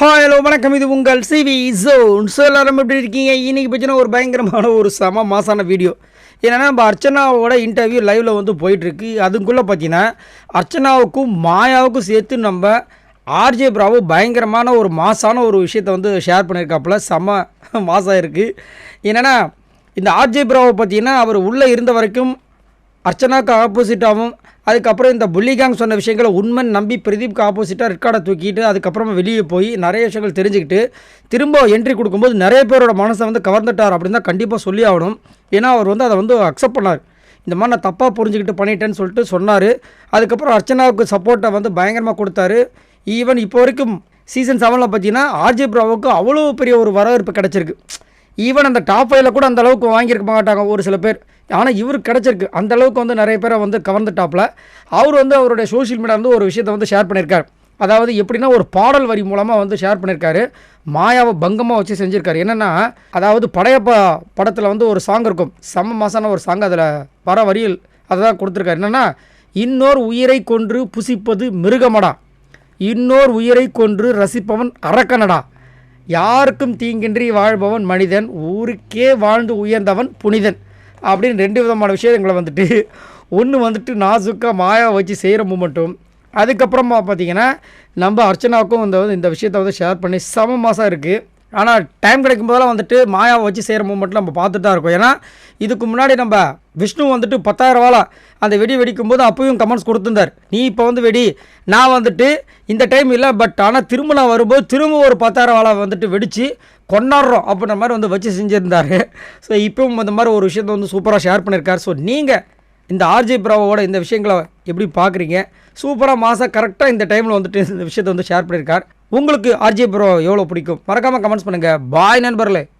Hi hello வணக்கம். இது உங்கள் சிவி ஜோன் ஸோ எல்லாரும் எப்படி இருக்கீங்க? இன்றைக்கி பார்த்தீங்கன்னா ஒரு பயங்கரமான ஒரு செம மாசான வீடியோ என்னென்னா நம்ம அர்ச்சனாவோட இன்டர்வியூ லைவில் வந்து போயிட்டுருக்கு. அதுக்குள்ளே பார்த்தீங்கன்னா அர்ச்சனாவுக்கும் மாயாவுக்கும் சேர்த்து நம்ம ஆர்ஜே பிராவோ பயங்கரமான ஒரு மாசான ஒரு விஷயத்தை வந்து ஷேர் பண்ணியிருக்காப்புல செம மாசாக இருக்குது என்னென்னா இந்த ஆர்ஜே பிராவை பார்த்தீங்கன்னா அவர் உள்ளே இருந்த வரைக்கும் அர்ச்சனாவுக்கு ஆப்போசிட்டாகவும் அதுக்கப்புறம் இந்த புள்ளிகாங் சொன்ன விஷயங்களை உண்மை நம்பி பிரதீப்க்கு ஆப்போசிட்டாக ரெக்கார்டை தூக்கிட்டு அதுக்கப்புறமா வெளியே போய் நிறைய விஷயங்கள் தெரிஞ்சுக்கிட்டு திரும்ப என்ட்ரி கொடுக்கும்போது நிறைய பேரோட மனசை வந்து கவர்ந்துட்டார் அப்படின்னு தான் கண்டிப்பாக சொல்லி ஆகணும். ஏன்னா அவர் வந்து அதை வந்து அக்செப்ட் பண்ணார். இந்த மாதிரி நான் தப்பாக புரிஞ்சுக்கிட்டு பண்ணிட்டேன்னு சொல்லிட்டு சொன்னார். அதுக்கப்புறம் அர்ச்சனாவுக்கு சப்போர்ட்டை வந்து பயங்கரமாக கொடுத்தாரு. ஈவன் இப்போ வரைக்கும் சீசன் செவனில் பார்த்தீங்கன்னா ஆர்ஜே ப்ராவுக்கு அவ்வளோ பெரிய ஒரு வரவேற்பு கிடச்சிருக்கு. ஈவன் அந்த டாப் ஃபைவ்ல கூட அந்த அளவுக்கு வாங்கியிருக்க மாட்டாங்க ஒரு சில பேர். ஆனால் இவர் கிடச்சிருக்கு. அந்த அளவுக்கு வந்து நிறைய பேரை வந்து கவர்ந்துட்டாப்பில். அவர் வந்து அவருடைய சோஷியல் மீடியா வந்து ஒரு விஷயத்தை வந்து ஷேர் பண்ணியிருக்கார். அதாவது எப்படின்னா ஒரு பாடல் வரி மூலமாக வந்து ஷேர் பண்ணியிருக்காரு. மாயாவை பங்கமாக வச்சு செஞ்சுருக்காரு. என்னென்னா அதாவது படையப்பா படத்தில் வந்து ஒரு சாங் இருக்கும். செம்ம மாசான ஒரு சாங் அதில் வர வரியில் அதை தான் கொடுத்துருக்காரு. என்னென்னா இன்னொரு உயிரை கொன்று புசிப்பது மிருகமடா. இன்னோர் உயிரை கொன்று ரசிப்பவன் அரக்கனடா. யாருக்கும் தீங்கின்றி வாழ்பவன் மனிதன். ஊருக்கே வாழ்ந்து உயர்ந்தவன் புனிதன். அப்படின்னு ரெண்டு விதமான விஷயங்களை வந்துட்டு. ஒன்று வந்துட்டு நாசுக்காக மாயா வச்சு செய்கிற மூமெண்ட்டும் அதுக்கப்புறமா பார்த்தீங்கன்னா நம்ம அர்ச்சனாவுக்கும் இந்த இந்த விஷயத்தை வந்து ஷேர் பண்ணி சம மாதம் இருக்குது ஆனால் டைம் கிடைக்கும் போதெல்லாம் வந்துட்டு மாயாவை வச்சு செய்கிற மூமெண்ட்டில் நம்ம பார்த்துட்டு தான் இருக்கோம். ஏன்னா இதுக்கு முன்னாடி நம்ம விஷ்ணு வந்துட்டு பத்தாயிரம் அந்த வெடி வெடிக்கும் போது அப்பயும் கமெண்ட்ஸ் கொடுத்துருந்தார். நீ இப்போ வந்து வெடி நான் வந்துட்டு இந்த டைம் இல்லை பட் ஆனால் திரும்ப நான் வரும்போது திரும்ப ஒரு பத்தாயிரம் வந்துட்டு வெடித்து கொண்டாடுறோம் அப்படின்ற மாதிரி வந்து வச்சு செஞ்சுருந்தார். ஸோ இப்பவும் அந்த மாதிரி ஒரு விஷயத்தை வந்து சூப்பராக ஷேர் பண்ணியிருக்கார் ஸோ நீங்கள் இந்த ஆர்ஜே பிராவோட இந்த விஷயங்களை எப்படி பார்க்குறீங்க? சூப்பராக மாதம் கரெக்டாக இந்த டைமில் வந்துட்டு இந்த விஷயத்தை வந்து ஷேர் பண்ணியிருக்கார் உங்களுக்கு ஆர்ஜே ப்ரோ எவ்வளோ பிடிக்கும்? மறக்காமல் கமெண்ட்ஸ் பண்ணுங்கள் பாய் நண்பர்களே.